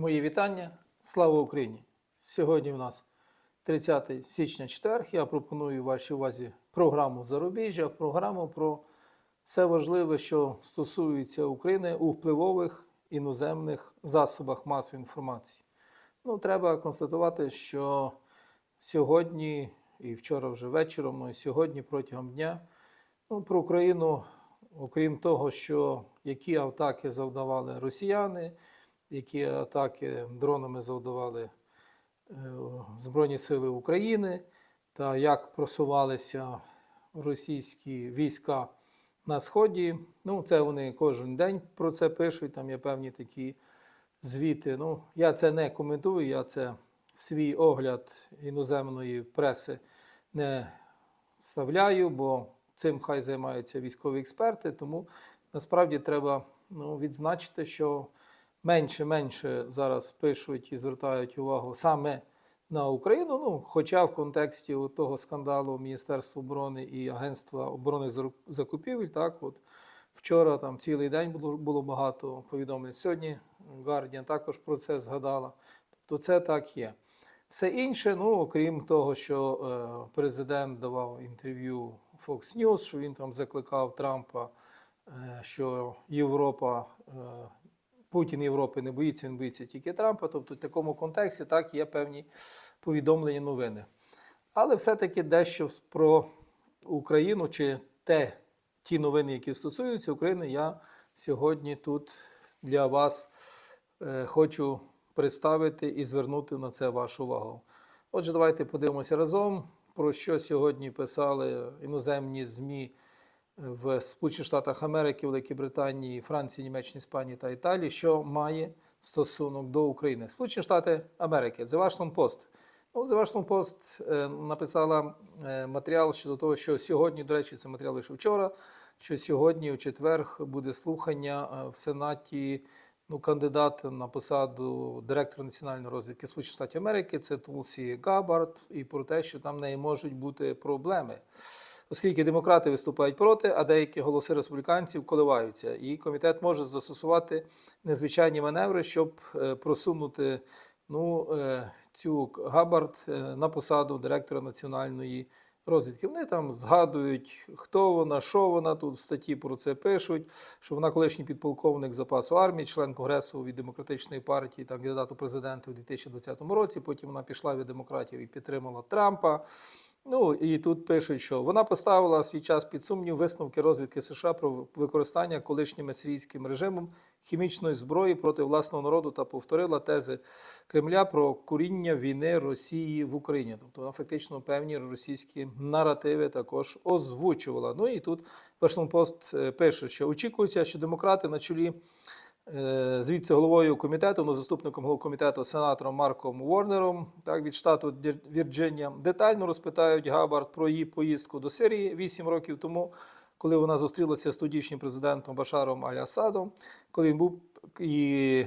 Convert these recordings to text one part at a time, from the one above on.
Мої вітання. Слава Україні! Сьогодні у нас 30 січня четверг. Я пропоную вашій увазі програму Зарубіжжя, програму про все важливе, що стосується України у впливових іноземних засобах масової інформації. Ну, треба констатувати, що сьогодні і вчора вже вечором, ну і сьогодні протягом дня ну, про Україну, окрім того, що які атаки завдавали росіяни, які атаки дронами завдавали е, Збройні Сили України, та як просувалися російські війська на Сході. Ну, це вони кожен день про це пишуть, там є певні такі звіти. Ну, я це не коментую, я це в свій огляд іноземної преси не вставляю, бо цим хай займаються військові експерти. Тому насправді треба ну, відзначити, що менше-менше зараз пишуть і звертають увагу саме на Україну. Ну, хоча в контексті того скандалу Міністерства оборони і Агентства оборонних закупівель, так от вчора там цілий день було, було багато повідомлень. Сьогодні Guardian також про це згадала. Тобто це так є. Все інше, ну окрім того, що е, президент давав інтерв'ю Fox News, що він там закликав Трампа, е, що Європа, е, Путін Європи не боїться, він боїться тільки Трампа. Тобто в такому контексті так є певні повідомлені новини. Але все-таки дещо про Україну чи те, ті новини, які стосуються України, я сьогодні тут для вас е, хочу представити і звернути на це вашу увагу. Отже, давайте подивимося разом, про що сьогодні писали іноземні ЗМІ в Сполучених Штатах Америки, Великій Британії, Франції, Німеччині, Іспанії та Італії, що має стосунок до України. Сполучені Штати Америки, The Washington Post. Ну, The Washington Post е, написала е, матеріал щодо того, що сьогодні, до речі, це матеріал вийшов вчора, що сьогодні, у четвер, буде слухання е, в Сенаті ну, кандидата на посаду директора національної розвідки Сполучених Штатів Америки, це Тулсі Габард, і про те, що там в неї можуть бути проблеми. Оскільки демократи виступають проти, а деякі голоси республіканців коливаються, і комітет може застосувати незвичайні маневри, щоб е, просунути ну, е, цю Габард е, на посаду директора національної розвідки. Вони там згадують, хто вона, що вона тут в статті про це пишуть, що вона колишній підполковник запасу армії, член конгресу від демократичної партії, там кандидат у президенти у 2020 році. Потім вона пішла від демократів і підтримала Трампа. Ну і тут пишуть, що вона поставила свій час під сумнів висновки розвідки США про використання колишнім сирійським режимом хімічної зброї проти власного народу та повторила тези Кремля про куріння війни Росії в Україні. Тобто вона фактично певні російські наративи також озвучувала. Ну і тут Вашингтон Пост е, пише, що очікується, що демократи на чолі. Е, Звідси головою комітету, ну, заступником голови комітету, сенатором Марком Уорнером, так, від штату Вірджинія, детально розпитають Габард про її поїздку до Сирії 8 років тому, коли вона зустрілася з тодішнім президентом Башаром Аль-Асадом, коли він був і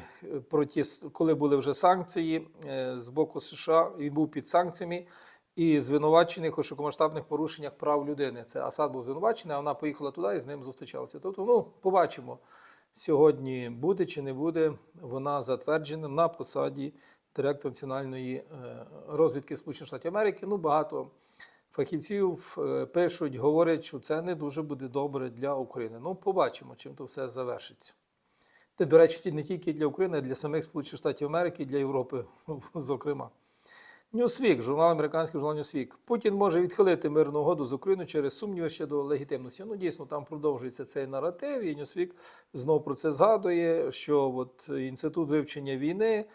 проти, коли були вже санкції е, з боку США, він був під санкціями і звинувачених у широкомасштабних порушеннях прав людини. Це Асад був звинувачений, а вона поїхала туди і з ним зустрічалася. Тобто, ну, побачимо, сьогодні буде чи не буде вона затверджена на посаді директора національної е, розвідки Сполучених Штатів Америки. Ну, багато фахівців е, пишуть, говорять, що це не дуже буде добре для України. Ну, побачимо, чим то все завершиться. До речі, не тільки для України, а для самих Сполучених Штатів Америки, для Європи, зокрема. Newsweek, журнал американський журнал Ньюсвік. Путін може відхилити мирну угоду з Україною через сумніви щодо легітимності. Ну, дійсно, там продовжується цей наратив, і Ньюсвік знов про це згадує, що от інститут вивчення війни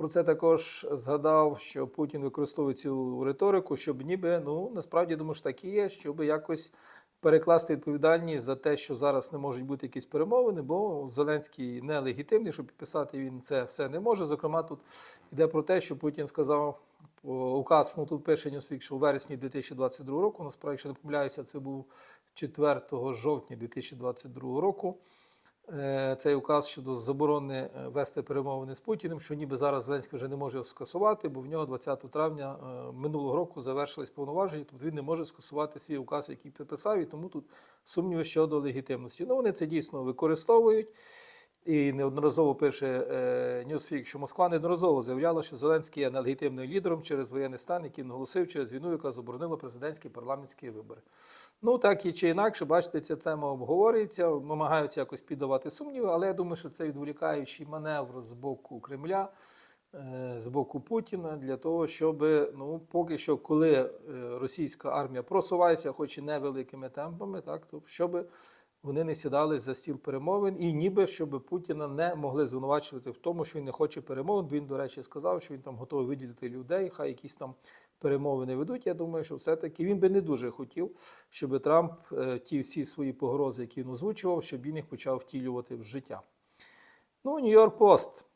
про це також згадав, що Путін використовує цю риторику, щоб ніби, ну насправді думаю, що так і є, щоб якось перекласти відповідальність за те, що зараз не можуть бути якісь перемовини, бо Зеленський нелегітимний, щоб підписати він це все не може. Зокрема, тут йде про те, що Путін сказав указ, ну тут пише Ньюсвік, що у вересні 2022 року, насправді, якщо не помиляюся, це був 4 жовтня 2022 року. Е, Цей указ щодо заборони е, вести перемовини з Путіним, що ніби зараз Зеленський вже не може скасувати, бо в нього 20 травня е, минулого року завершились повноваження, тобто він не може скасувати свій указ, який підписав, і тому тут сумніви щодо легітимності. Ну, вони це дійсно використовують. І неодноразово пише е, Newsweek, що Москва неодноразово заявляла, що Зеленський є нелегітимним лідером через воєнний стан, який наголосив через війну, яка заборонила президентські і парламентські вибори. Ну так і чи інакше, бачите, ця тема обговорюється, намагаються якось піддавати сумніви, але я думаю, що це відволікаючий маневр з боку Кремля, е, з боку Путіна для того, щоб ну поки що, коли е, російська армія просувається, хоч і невеликими темпами, так то щоб вони не сідали за стіл перемовин, і ніби щоб Путіна не могли звинувачувати в тому, що він не хоче перемовин. Бо він, до речі, сказав, що він там готовий виділити людей, хай якісь там перемовини ведуть. Я думаю, що все-таки він би не дуже хотів, щоб Трамп е, ті всі свої погрози, які він озвучував, щоб він їх почав втілювати в життя. Ну, Нью-Йорк Пост.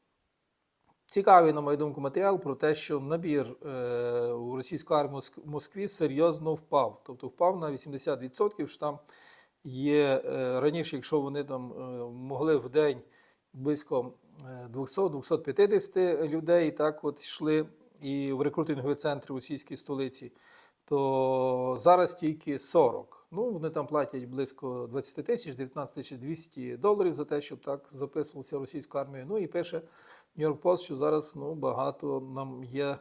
Цікавий, на мою думку, матеріал про те, що набір е, у російську армію в Москві серйозно впав. Тобто впав на 80%, що там є е, раніше, якщо вони там е, могли в день близько е, 200-250 людей, так от йшли і в рекрутингові центри російській столиці, то зараз тільки 40. Ну, вони там платять близько 20 тисяч, 19 тисяч 200 доларів за те, щоб так записувалися російську армію. Ну і пише Нью-Йорк Пост, що зараз ну, багато нам є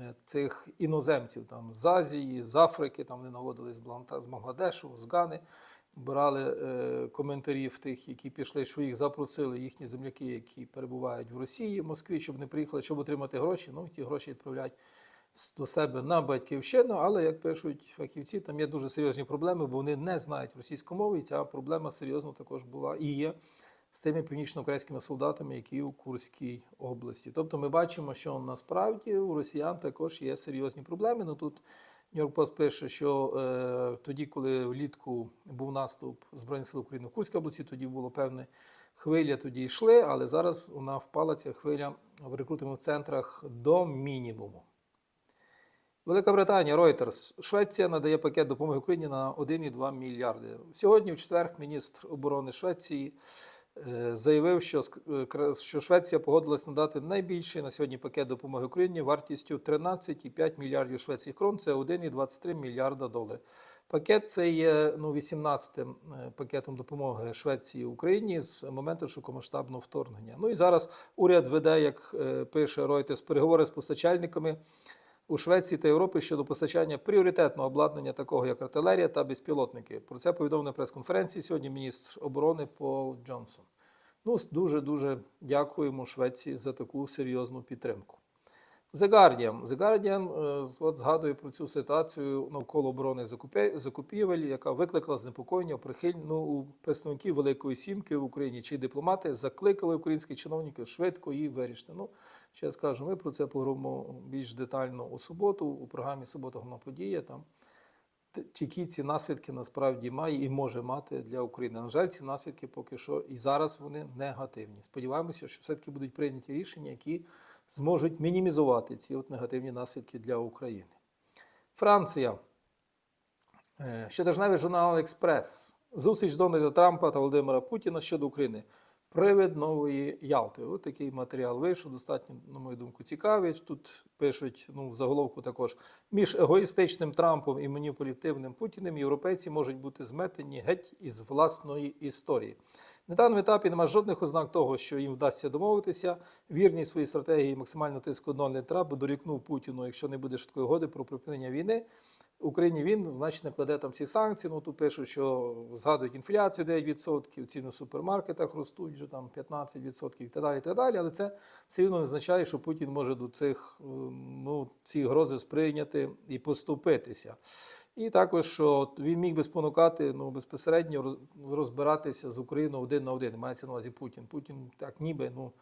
е, цих іноземців там з Азії, з Африки, там вони наводили з Бангладешу, з Гани, брали е, коментарі в тих, які пішли, що їх запросили їхні земляки, які перебувають в Росії, в Москві, щоб не приїхали, щоб отримати гроші. Ну, ті гроші відправляють до себе на батьківщину, але як пишуть фахівці, там є дуже серйозні проблеми, бо вони не знають російську мову, і ця проблема серйозно також була і є з тими північно-українськими солдатами, які у Курській області. Тобто ми бачимо, що насправді у росіян також є серйозні проблеми. Ну тут Нью-Йорк Пост пише, що е, тоді, коли влітку був наступ Збройних сил України в Курській області, тоді було певне хвиля, тоді йшли, але зараз вона впала ця хвиля в рекрутингових центрах до мінімуму. Велика Британія, Reuters. Швеція надає пакет допомоги Україні на 1,2 мільярди. Сьогодні, в четвер, міністр оборони Швеції заявив, що, е, що Швеція погодилась надати найбільший на сьогодні пакет допомоги Україні вартістю 13,5 мільярдів шведських крон. Це 1,23 мільярда доларів. Пакет це є ну, 18-тим е, пакетом допомоги Швеції Україні з моменту широкомасштабного вторгнення. Ну і зараз уряд веде, як е, пише Reuters, переговори з постачальниками у Швеції та Європі щодо постачання пріоритетного обладнання, такого як артилерія та безпілотники. Про це повідомив на прес-конференції сьогодні міністр оборони Пол Джонсон. Ну, дуже дуже дякуємо Швеції за таку серйозну підтримку. The Guardian. The Guardian е, от згадує про цю ситуацію навколо оборони закупівель, яка викликала занепокоєння прихильну ну, у представників Великої Сімки в Україні. Чи дипломати закликали українських чиновників швидко її вирішити. Ну, ще скажу, ми про це поговоримо більш детально у суботу, у програмі Субота головна подія. Там які ці наслідки насправді має і може мати для України. На жаль, ці наслідки поки що і зараз вони негативні. Сподіваємося, що все-таки будуть прийняті рішення, які зможуть мінімізувати ці от негативні наслідки для України. Франція. Е, Щотижневий журнал Експрес. Зустріч Дональда Трампа та Володимира Путіна щодо України. Привид нової Ялти. Ось такий матеріал вийшов, достатньо, на мою думку, цікавий. Тут пишуть ну, в заголовку також: між егоїстичним Трампом і маніпулятивним Путіним європейці можуть бути зметені геть із власної історії. На даному етапі немає жодних ознак того, що їм вдасться домовитися. Вірні своїй стратегії максимально тиску Дональд Трамп дорікнув Путіну, якщо не буде швидкої угоди про припинення війни. Україні він, значить, накладе там ці санкції. Ну тут пишуть, що згадують інфляцію 9%, ціни в супермаркетах ростуть вже там 15% і так далі. Так далі. Але це все рівно не означає, що Путін може до цих е, ну, ці грози сприйняти і поступитися. І також, що він міг би спонукати ну, безпосередньо розбиратися з Україною один на один. Мається на увазі Путін. Путін так ніби ну.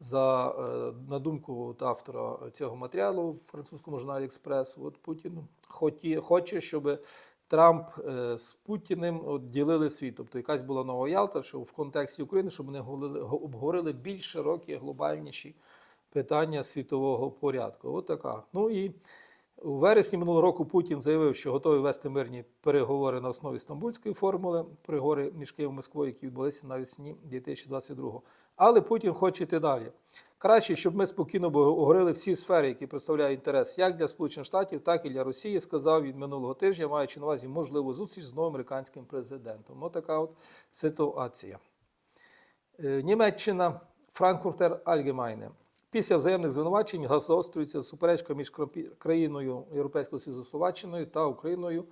За е, на думку от автора цього матеріалу в французькому журналі Експрес, от Путін хоті, хоче, щоб Трамп е, з Путіним от, ділили світ. Тобто якась була нова Ялта, що в контексті України, щоб вони говорили- го- обговорили більш широкі, глобальніші питання світового порядку. От така. Ну і у вересні минулого року Путін заявив, що готовий вести мирні переговори на основі стамбульської формули, переговори між Києвом і Москвою, які відбулися навесні 2022 Але Путін хоче йти далі. Краще, щоб ми спокійно обговорили всі сфери, які представляють інтерес як для Сполучених Штатів, так і для Росії, сказав він минулого тижня, маючи на увазі можливу зустріч з новим американським президентом. Ось така от ситуація. Е, Німеччина, Франкфуртер Allgemeine. Після взаємних звинувачень газ суперечка між країною Європейського Союзу Словаччиною та Україною,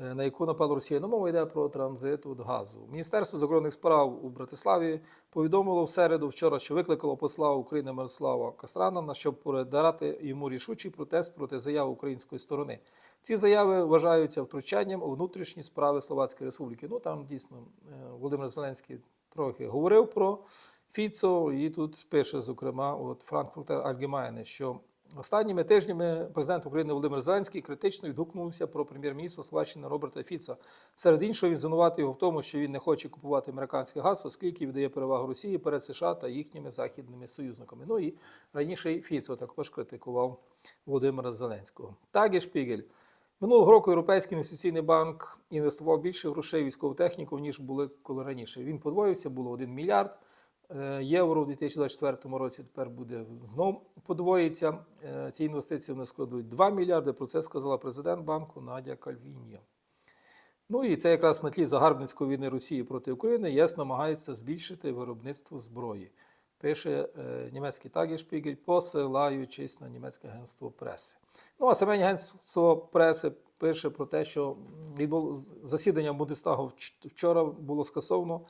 на яку напала Росія. Ну, мова йде про транзит от газу. Міністерство закордонних справ у Братиславі повідомило в середу вчора, що викликало посла України Мирослава Кастранана, щоб передати йому рішучий протест проти заяв української сторони. Ці заяви вважаються втручанням у внутрішні справи Словацької Республіки. Ну там дійсно е, Володимир Зеленський трохи говорив про Фіцо, і тут пише, зокрема, от Франкфуртер Allgemeine, що останніми тижнями президент України Володимир Зеленський критично відгукнувся про прем'єр-міністра Словаччини Роберта Фіца. Серед іншого, він звинуватив його в тому, що він не хоче купувати американський газ, оскільки віддає перевагу Росії перед США та їхніми західними союзниками. Ну і раніше Фіцо також критикував Володимира Зеленського. Так і Шпігель. Минулого року Європейський інвестиційний банк інвестував більше грошей військову техніку, ніж були коли раніше. Він подвоївся, було 1 мільярд євро в 2024 році. Тепер буде знов подвоїться. Е, Ці інвестиції вони складуть 2 мільярди. Про це сказала президент банку Надя Кальвіньо. Ну і це якраз на тлі загарбницької війни Росії проти України ЄС намагається збільшити виробництво зброї. Пише е, німецький Тагішпігель, посилаючись на німецьке агентство преси. Ну а саме агентство преси пише про те, що засідання Бундестагу вчора було скасовано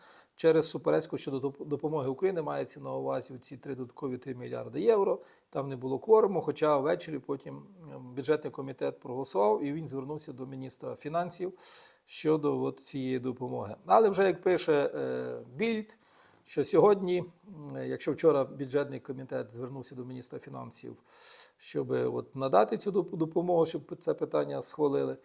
через суперечку щодо допомоги Україні. Мається на увазі ці три додаткові 3 мільярди євро. Там не було кворуму, хоча ввечері потім ем, бюджетний комітет проголосував і він звернувся до міністра фінансів щодо от цієї допомоги. Але вже як пише е, Більд, що сьогодні, м, якщо вчора бюджетний комітет звернувся до міністра фінансів, щоб от надати цю допомогу, щоб це питання схвалили,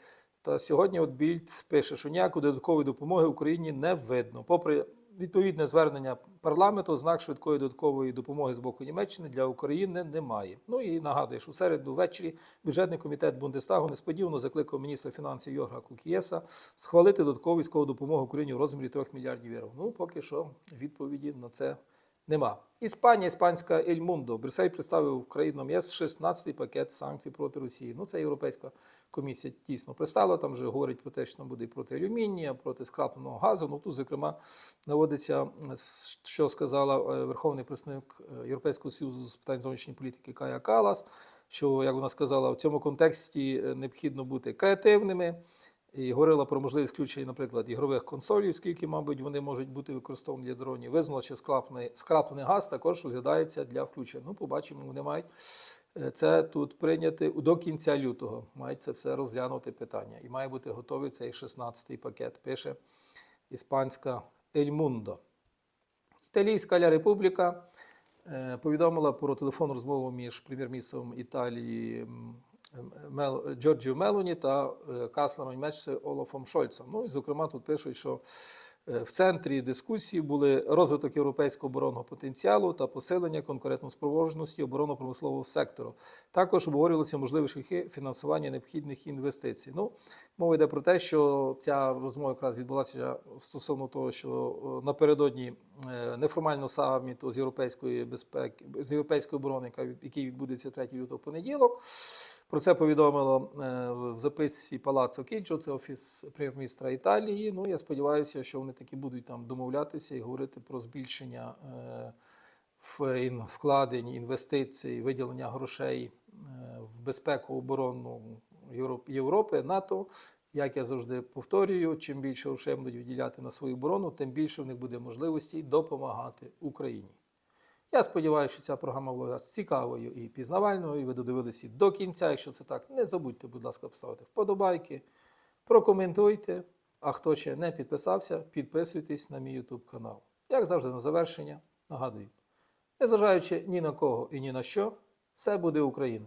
то сьогодні от Більд пише, що ніякої додаткової допомоги Україні не видно. Попри відповідне звернення парламенту, знак швидкої додаткової допомоги з боку Німеччини для України немає. Ну і нагадую, що в середу ввечері бюджетний комітет Бундестагу несподівано закликав міністра фінансів Йорга Кукієса схвалити додаткову військову допомогу Україні в розмірі 3 мільярдів євро. Ну, поки що відповіді на це нема. Іспанія, іспанська Ель Мундо. Брюссель представив країнам ЄС 16-й пакет санкцій проти Росії. Ну, це Європейська комісія дійсно представила. Там вже говорить про те, що там буде проти алюмінія, проти скрапленого газу. Ну тут, зокрема, наводиться, що сказала е, Верховний представник е, Європейського союзу з питань зовнішньої політики Кая Калас. Що, як вона сказала, в цьому контексті е, необхідно бути креативними. І говорила про можливість включення, наприклад, ігрових консолів, скільки, мабуть, вони можуть бути використовані для дронів. Визнала, що скраплений, скраплений газ також розглядається для включення. Ну, побачимо, вони мають е, це тут прийняти до кінця лютого. Мають це все розглянути питання. І має бути готовий цей 16-й пакет, пише іспанська Ель Мундо. Італійська Ля Републіка повідомила про телефонну розмову між прем'єр-міністром Італії Джорджіо Мелоні та е, канцлером Німеччини Олафом Шольцем. Ну і зокрема тут пишуть, що е, в центрі дискусії були розвиток європейського оборонного потенціалу та посилення конкурентоспроможності оборонно-промислового сектору. Також обговорювалися можливі шляхи фінансування необхідних інвестицій. Ну, мова йде про те, що ця розмова якраз відбулася стосовно того, що е, напередодні неформального саміту з європейської безпеки з європейської оборони, який відбудеться 3 лютого понеділок. Про це повідомило е, в записці Палаццо Кіджо, це офіс прем'єр-міністра Італії. Ну я сподіваюся, що вони таки будуть там домовлятися і говорити про збільшення е, вкладень, інвестицій, виділення грошей е, в безпеку оборону Європ- Європи, НАТО. Як я завжди повторюю, чим більше грошей будуть виділяти на свою оборону, тим більше в них буде можливості допомагати Україні. Я сподіваюся, що ця програма була вас цікавою і пізнавальною, і ви додивилися до кінця. Якщо це так, не забудьте, будь ласка, поставити вподобайки, прокоментуйте. А хто ще не підписався, підписуйтесь на мій YouTube канал. Як завжди, на завершення, нагадую, незважаючи ні на кого і ні на що, все буде Україна.